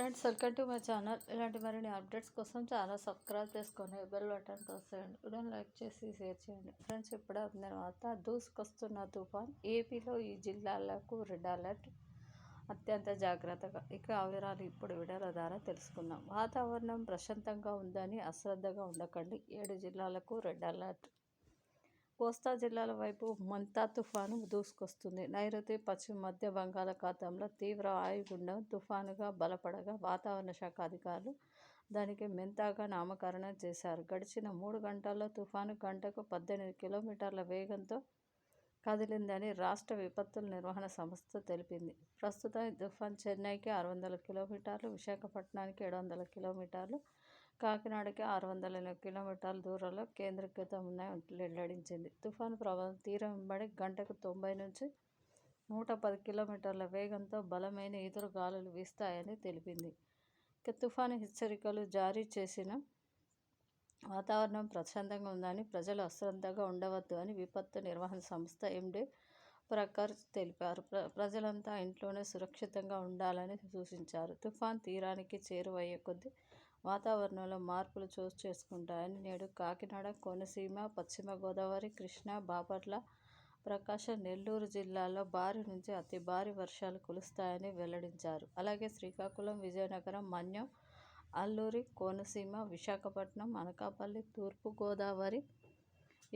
Friends welcome to my channel. ఇలాంటి మరిన్ని updates కోసం చాలా సబ్స్క్రైబ్ చేసుకొని బెల్ బటన్ ప్రెస్ చేయండి. లైక్ చేసి షేర్ చేయండి. ఫ్రెండ్స్ ఇప్పుడే అందిన తర్వాత దూసుకొస్తున్న తుఫాన్. ఏపీలో ఈ జిల్లాలకు రెడ్ అలర్ట్. అత్యంత జాగ్రత్తగా. ఇక వివరాలు ఇప్పుడు వీడియోల ద్వారా తెలుసుకుందాం. వాతావరణం ప్రశాంతంగా ఉందని అశ్రద్ధగా ఉండకండి. ఏడు జిల్లాలకు రెడ్ అలర్ట్. కోస్తా జిల్లాల వైపు మంతా తుఫాను దూసుకొస్తుంది. నైరుతి పశ్చిమ మధ్య బంగాళాఖాతంలో తీవ్ర ఆయుగుండం తుఫానుగా బలపడగా వాతావరణ శాఖ అధికారులు దానికి మెంతాగా నామకరణం చేశారు. గడిచిన మూడు గంటల్లో తుఫాను గంటకు పద్దెనిమిది కిలోమీటర్ల వేగంతో కదిలిందని రాష్ట్ర విపత్తుల నిర్వహణ సంస్థ తెలిపింది. ప్రస్తుతం తుఫాన్ చెన్నైకి ఆరు వందల కిలోమీటర్లు విశాఖపట్నానికి ఏడు వందల కిలోమీటర్లు కాకినాడకి ఆరు వందల ఎనభై కిలోమీటర్ల దూరంలో కేంద్రీకృతం ఉన్నాయని వెల్లడించింది. తుఫాను ప్రభావం తీరం వెంబడి గంటకు తొంభై నుంచి నూట పది కిలోమీటర్ల వేగంతో బలమైన ఎదురు గాలులు వీస్తాయని తెలిపింది. ఇక తుఫాను హెచ్చరికలు జారీ చేసిన వాతావరణం ప్రశాంతంగా ఉందని ప్రజలు అశ్రద్ధగా ఉండవద్దు అని విపత్తు నిర్వహణ సంస్థ ఎండీ ప్రకార్ తెలిపారు. ప్ర ప్రజలంతా ఇంట్లోనే సురక్షితంగా ఉండాలని సూచించారు. తుఫాన్ తీరానికి చేరువయ్యే కొద్దీ వాతావరణంలో మార్పులు చోటు చేసుకుంటాయని నేడు కాకినాడ కోనసీమ పశ్చిమ గోదావరి కృష్ణా బాపట్ల ప్రకాశం నెల్లూరు జిల్లాల్లో భారీ నుంచి అతి భారీ వర్షాలు కురుస్తాయని వెల్లడించారు. అలాగే శ్రీకాకుళం విజయనగరం మన్యం అల్లూరి కోనసీమ విశాఖపట్నం అనకాపల్లి తూర్పుగోదావరి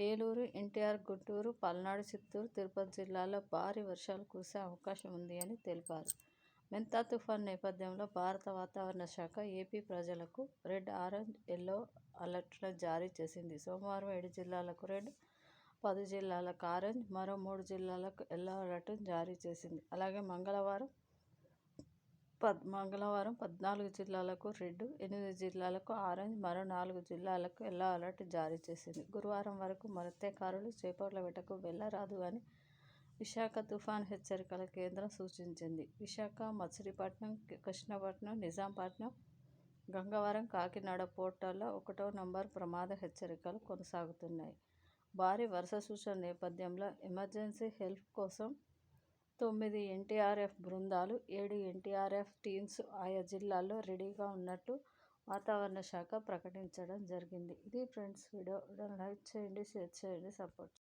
ఏలూరు ఎన్టీఆర్ గుంటూరు పల్నాడు చిత్తూరు తిరుపతి జిల్లాలో భారీ వర్షాలు కురిసే అవకాశం ఉంది అని తెలిపారు. మెంతా తుఫాన్ నేపథ్యంలో భారత వాతావరణ శాఖ ఏపీ ప్రజలకు రెడ్ ఆరెంజ్ ఎల్లో అలర్ట్లను జారీ చేసింది. సోమవారం ఏడు జిల్లాలకు రెడ్ పది జిల్లాలకు ఆరెంజ్ మరో మూడు జిల్లాలకు ఎల్లో అలర్ట్ను జారీ చేసింది. అలాగే మంగళవారం పద్ మంగళవారం పద్నాలుగు జిల్లాలకు రెడ్ ఎనిమిది జిల్లాలకు ఆరెంజ్ మరో నాలుగు జిల్లాలకు ఎల్లో అలర్ట్ జారీ చేసింది. గురువారం వరకు మత్స్యకారులు చేపల వేటకు వెళ్ళరాదు అని విశాఖ తుఫాన్ హెచ్చరికల కేంద్రం సూచించింది. విశాఖ మచిలీపట్నం కృష్ణపట్నం నిజాంపట్నం గంగవరం కాకినాడ పోర్టల్లో ఒకటో నంబర్ ప్రమాద హెచ్చరికలు కొనసాగుతున్నాయి. భారీ వరుస సూచన నేపథ్యంలో ఎమర్జెన్సీ హెల్ప్ కోసం తొమ్మిది ఎన్టీఆర్ఎఫ్ బృందాలు ఏడు ఎన్టీఆర్ఎఫ్ టీమ్స్ ఆయా జిల్లాల్లో రెడీగా ఉన్నట్టు వాతావరణ శాఖ ప్రకటించడం జరిగింది. ఇది ఫ్రెండ్స్ వీడియో. లైక్ చేయండి షేర్ చేయండి సపోర్ట్